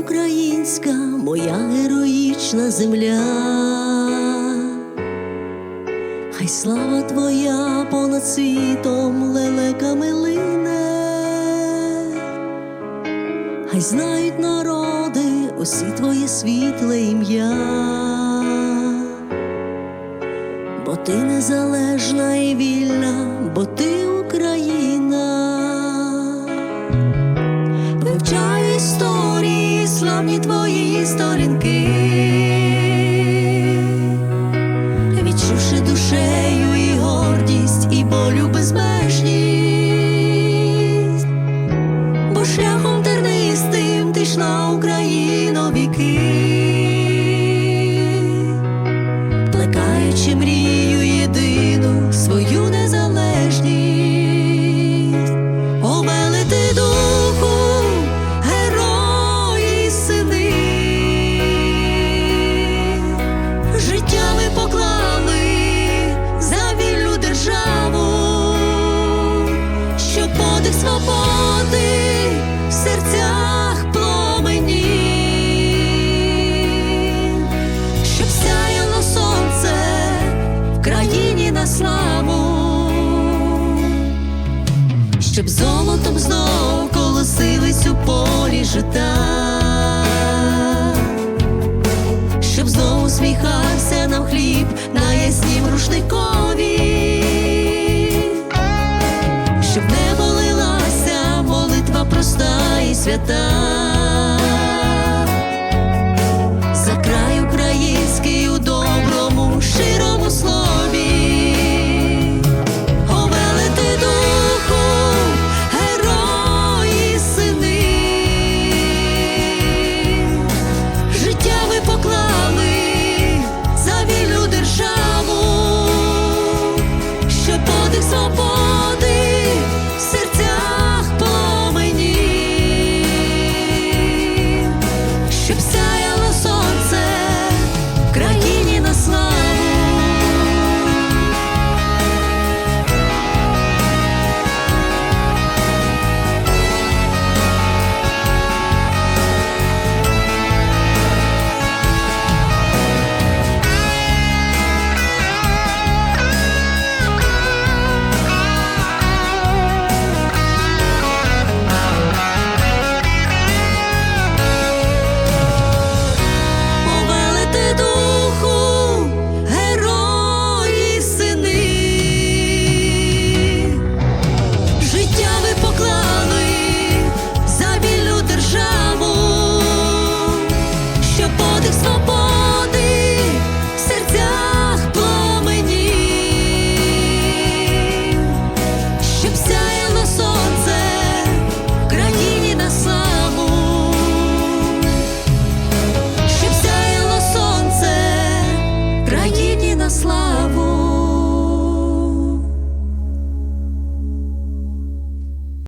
українська, моя героїчна земля. Хай слава твоя понад світом лелеками лине, хай знають народи усі твоє світле ім'я, бо ти незалежна і вільна, бо ти Україна. Славні твої сторінки, свободи в серцях пламенів, щоб сяяло сонце в країні на славу. Щоб золотом знов колосились у полі жита, щоб знов усміхався нам хліб щоб